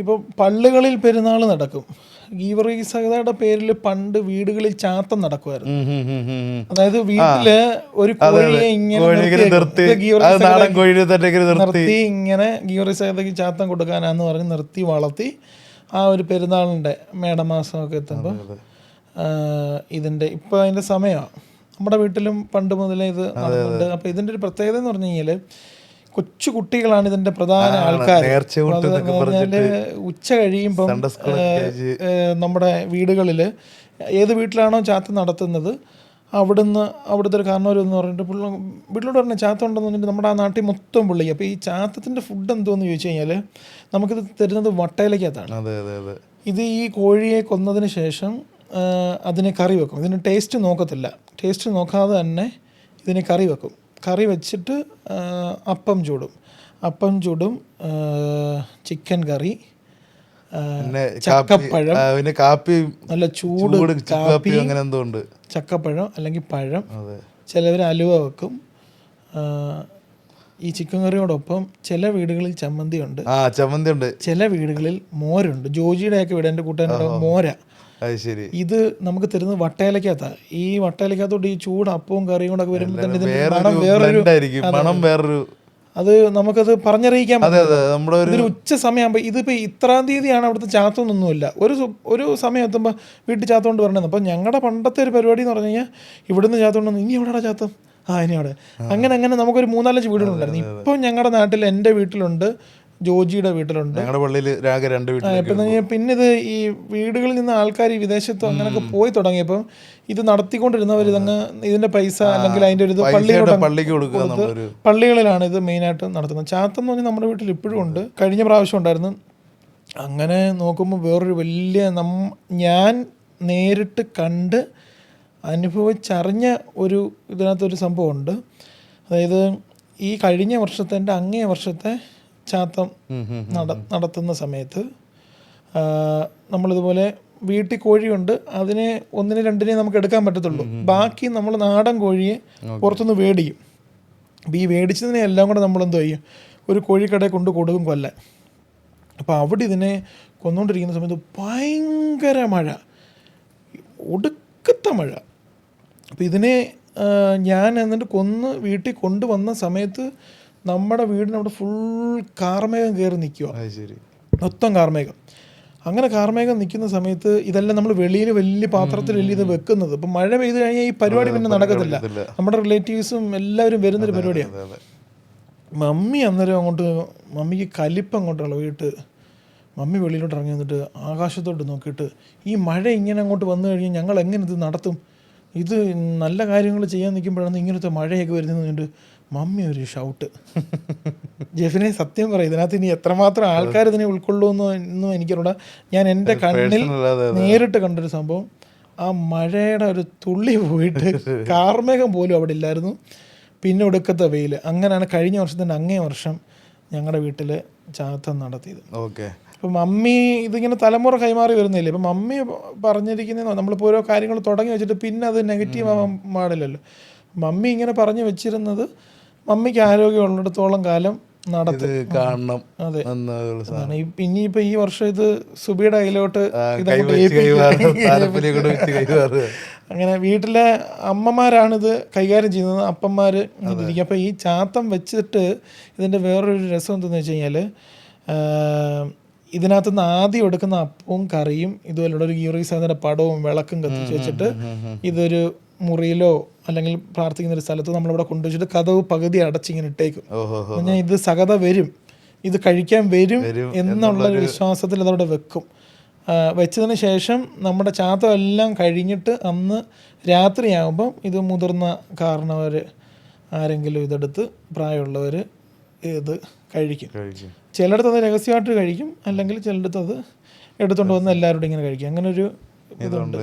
ഇപ്പോൾ പള്ളികളിൽ പെരുന്നാൾ നടക്കും. ഗീവറീസയുടെ പേരിൽ പണ്ട് വീടുകളിൽ ചാത്തം നടക്കുമായിരുന്നു. അതായത് വീട്ടിൽ ഒരു കോഴിയെ ഇങ്ങനെ. നിർത്തി ഗീവറീസ് ഇങ്ങനെ നിർത്തി. ഇങ്ങനെ ചാത്തം കൊടുക്കാനാന്ന് പറഞ്ഞ് നിർത്തി വളർത്തി ആ ഒരു പെരുന്നാളിന്റെ മേടമാസമൊക്കെ എത്തുമ്പോൾ ഇതിന്റെ ഇപ്പോൾ അതിന്റെ സമയമാണ് നമ്മുടെ വീട്ടിലും പണ്ട് മുതലേ ഇത് നടക്കുന്നുണ്ട് അപ്പോൾ ഇതിന്റെ ഒരു പ്രത്യേകത എന്ന് പറഞ്ഞു കഴിഞ്ഞാൽ കൊച്ചു കുട്ടികളാണ് ഇതിന്റെ പ്രധാന ആൾക്കാർ ഉച്ച കഴിയുമ്പം സൺഡേ സ്കൂളൊക്കെ ഏഹ് നമ്മുടെ വീടുകളിൽ ഏത് വീട്ടിലാണോ ചാത്ത നടത്തുന്നത് അവിടുന്ന് അവിടുത്തെ ഒരു കാരണവർ എന്ന് പറഞ്ഞിട്ട് പുള്ളി വീട്ടിലോട്ട് പറഞ്ഞ ചാത്ത ഉണ്ടെന്ന് പറഞ്ഞിട്ട് നമ്മുടെ ആ നാട്ടിൽ മൊത്തം പുള്ളി. അപ്പോൾ ഈ ചാത്തത്തിന്റെ ഫുഡ് എന്തോന്ന് ചോദിച്ചു കഴിഞ്ഞാൽ നമുക്കിത് തരുന്നത് വട്ടയിലേക്കകത്താണ്. ഇത് ഈ കോഴിയെ കൊന്നതിന് ശേഷം അതിനെ കറി വെക്കും. ഇതിന് ടേസ്റ്റ് നോക്കത്തില്ല. ടേസ്റ്റ് നോക്കാതെ തന്നെ ഇതിനെ കറി വെക്കും. കറി വെച്ചിട്ട് അപ്പം ചൂടും. അപ്പം ചൂടും ചിക്കൻ കറി പിന്നെ ചക്കപ്പഴം പിന്നെ കാപ്പി നല്ല ചൂട് കാപ്പി അങ്ങനെ എന്തോ ഉണ്ട്. ചക്കപ്പഴം അല്ലെങ്കിൽ പഴം. ചിലവർ അലുവ വെക്കും. ഈ ചിക്കൻ കറിയോടൊപ്പം ചില വീടുകളിൽ ചമ്മന്തി ഉണ്ട് ആ ചമ്മന്തി ഉണ്ട് ചില വീടുകളിൽ മോരുണ്ട്. ജോജിയുടെ ഒക്കെ വീട് എന്റെ കൂട്ടുകാരുടെ മോര. ശരി ഇത് നമുക്ക് തരുന്നത് വട്ടയിലക്കകത്താണ് ഈ വട്ടയിലക്കകത്തോട്ട് ഈ ചൂട് അപ്പവും കറിയും കൂടെ വരുമ്പോൾ തന്നെ ഇതിന് മണം വേറൊരു മണം വേറൊരു അത് നമുക്കത് പറഞ്ഞറിയിക്കാൻ ഒരു ഇതൊരു ഉച്ച സമയമാകുമ്പോൾ ഇതിപ്പോൾ ഇത്രാം തീയതിയാണ് അവിടുത്തെ ചാത്തൊന്നൊന്നുമില്ല. ഒരു ഒരു സമയം എത്തുമ്പോൾ വീട്ടിൽ ചാത്തോണ്ട് പറഞ്ഞത് അപ്പോൾ ഞങ്ങളുടെ പണ്ടത്തെ ഒരു പരിപാടി എന്ന് പറഞ്ഞു കഴിഞ്ഞാൽ ഇവിടുന്ന് ചാത്തോണ്ട്. ഇനി എവിടെയാണ് ചാത്തം? ആ അവിടെ. അങ്ങനെ അങ്ങനെ നമുക്കൊരു മൂന്നാലഞ്ച് വീടുകളുണ്ടായിരുന്നു. ഇപ്പം ഞങ്ങളുടെ നാട്ടിൽ എന്റെ വീട്ടിലുണ്ട് ജോജിയുടെ വീട്ടിലുണ്ട്. ഞങ്ങളുടെ പള്ളിയിൽ രാഗ രണ്ട് വീട്ടിൽ പിന്നെ ഇത് ഈ വീടുകളിൽ നിന്ന് ആൾക്കാർ ഈ വിദേശത്തോ അങ്ങനെയൊക്കെ പോയി തുടങ്ങിയപ്പോൾ ഇത് നടത്തിക്കൊണ്ടിരുന്നവർ ഇതങ്ങ് ഇതിന്റെ പൈസ അല്ലെങ്കിൽ അതിന്റെ ഒരു പള്ളിയിലോട്ട് പള്ളികളിലാണ് ഇത് മെയിനായിട്ട് നടത്തുന്നത്. ചാത്തം എന്ന് പറഞ്ഞാൽ നമ്മുടെ വീട്ടിൽ ഇപ്പോഴും ഉണ്ട്. കഴിഞ്ഞ പ്രാവശ്യം ഉണ്ടായിരുന്നു. അങ്ങനെ നോക്കുമ്പോൾ വേറൊരു വലിയ നം ഞാൻ നേരിട്ട് കണ്ട് അനുഭവിച്ചറിഞ്ഞ ഒരു ഇതിനകത്തൊരു സംഭവമുണ്ട്. അതായത് ഈ കഴിഞ്ഞ വർഷത്തെ എന്റെ അങ്ങേ വർഷത്തെ ചാത്തം. നട നടത്തുന്ന സമയത്ത് നമ്മളിതുപോലെ വീട്ടിൽ കോഴിയുണ്ട്. അതിനെ ഒന്നിനെ രണ്ടിനെ നമുക്ക് എടുക്കാൻ പറ്റത്തുള്ളൂ. ബാക്കി നമ്മൾ നാടൻ കോഴിയെ പുറത്തുനിന്ന് വേടിക്കും. അപ്പോൾ ഈ വേടിച്ചതിനെ എല്ലാം കൂടെ നമ്മൾ എന്തോ ചെയ്യും? ഒരു കോഴിക്കടയിൽ കൊണ്ട് കൊടുക്കും കൊല്ലാൻ അപ്പോൾ അവിടെ ഇതിനെ കൊന്നുകൊണ്ടിരിക്കുന്ന സമയത്ത് ഭയങ്കര മഴ. ഒടുക്കത്തെ മഴ. അപ്പോൾ ഇതിനെ ഞാൻ എന്നിട്ട് കൊന്ന് വീട്ടിൽ കൊണ്ടുവന്ന സമയത്ത് നമ്മുടെ വീടിനവിടെ ഫുൾ കാർമേഘം കയറി നിൽക്കുക അത് ശരി. മൊത്തം കാർമേഘം. അങ്ങനെ കാർമേഘം നിൽക്കുന്ന സമയത്ത് ഇതെല്ലാം നമ്മൾ വെളിയിൽ വലിയ പാത്രത്തിലല്ലേ ഇത് വെക്കുന്നത്? അപ്പം മഴ പെയ്ത് കഴിഞ്ഞാൽ ഈ പരിപാടി പിന്നെ നടക്കത്തില്ല. നമ്മുടെ റിലേറ്റീവ്സും എല്ലാവരും വരുന്നൊരു പരിപാടിയാണ് മമ്മി അന്നേരം അങ്ങോട്ട് മമ്മിക്ക് കലിപ്പ് അങ്ങോട്ട് വീട്ട് മമ്മി വെളിയിലോട്ട് ഇറങ്ങി വന്നിട്ട് ആകാശത്തോട്ട് നോക്കിയിട്ട് ഈ മഴ ഇങ്ങനെ അങ്ങോട്ട് വന്നു കഴിഞ്ഞാൽ ഞങ്ങൾ എങ്ങനെ ഇത് നടത്തും? ഇത് നല്ല കാര്യങ്ങൾ ചെയ്യാൻ നിൽക്കുമ്പോഴാണ് ഇങ്ങനത്തെ മഴയൊക്കെ വരുന്നത് കണ്ട് മമ്മി ഒരു ഷൗട്ട് ജെഫിനെ സത്യം പറയും ഇതിനകത്ത് ഇനി എത്രമാത്രം ആൾക്കാർ ഇതിനെ ഉൾക്കൊള്ളുമെന്നോ എന്നും എനിക്കറിയാം ഞാൻ എന്റെ കണ്ണിൽ നേരിട്ട് കണ്ടൊരു സംഭവം. ആ മഴയുടെ ഒരു തുള്ളി പോയിട്ട് കാർമേഘം പോലും അവിടെ ഇല്ലായിരുന്നു. പിന്നെ ഒടുക്കത്തെ വെയിൽ അങ്ങനെയാണ് കഴിഞ്ഞ വർഷത്തിന്റെ അങ്ങേ വർഷം ഞങ്ങളുടെ വീട്ടിൽ ചാത്തം നടത്തിയത്. ഓക്കെ. ഇപ്പം മമ്മി ഇതിങ്ങനെ തലമുറ കൈമാറി വരുന്നില്ലേ? ഇപ്പം മമ്മി പറഞ്ഞിരിക്കുന്ന നമ്മളിപ്പോൾ ഓരോ കാര്യങ്ങൾ തുടങ്ങി വെച്ചിട്ട് പിന്നെ അത് നെഗറ്റീവ് ആവാൻ പാടില്ലല്ലോ. മമ്മി ഇങ്ങനെ പറഞ്ഞു വെച്ചിരുന്നത് മമ്മിക്ക് ആരോഗ്യമുള്ളിടത്തോളം കാലം നടത്തി. കാണണം അതെ. സാധനം. ഈ- വർഷം ഇത് സുബിയുടെ കയ്യിലോട്ട് അങ്ങനെ വീട്ടിലെ അമ്മമാരാണിത് കൈകാര്യം ചെയ്യുന്നത്. അപ്പന്മാര് ഇരിക്കും. അപ്പോൾ ഈ ചാത്തം വെച്ചിട്ട് ഇതിന്റെ വേറൊരു രസം എന്തെന്ന് വെച്ച് കഴിഞ്ഞാൽ ഇതിനകത്തുനിന്ന് ആദ്യം എടുക്കുന്ന അപ്പവും കറിയും ഇതുപോലുള്ള ഒരു ഗീറീസാദിന്റെ പടവും വിളക്കും കത്തിച്ച് വെച്ചിട്ട് ഇതൊരു മുറിയിലോ അല്ലെങ്കിൽ പ്രാർത്ഥിക്കുന്ന ഒരു സ്ഥലത്ത് നമ്മളിവിടെ കൊണ്ടുവച്ചിട്ട് കഥവ് പകുതി അടച്ചിങ്ങനെ ഇട്ടേക്കും. ഞാൻ ഇത് സകത വരും. ഇത് കഴിക്കാൻ വരും എന്നുള്ള ഒരു വിശ്വാസത്തിൽ അതവിടെ വെക്കും. വെച്ചതിന് ശേഷം നമ്മുടെ ചാത്തം എല്ലാം കഴിഞ്ഞിട്ട് അന്ന് രാത്രിയാകുമ്പം ഇത് മുതിർന്ന കാരണവർ ആരെങ്കിലും ഇതെടുത്ത് പ്രായമുള്ളവർ ഇത് കഴിക്കും. ചിലയിടത്ത് അത് രഹസ്യമായിട്ട് കഴിക്കും അല്ലെങ്കിൽ ചിലയിടത്ത് അത് എടുത്തുകൊണ്ട് വന്ന് എല്ലാവരോടും ഇങ്ങനെ കഴിക്കും. അങ്ങനെ ഒരു ഇതുണ്ട്.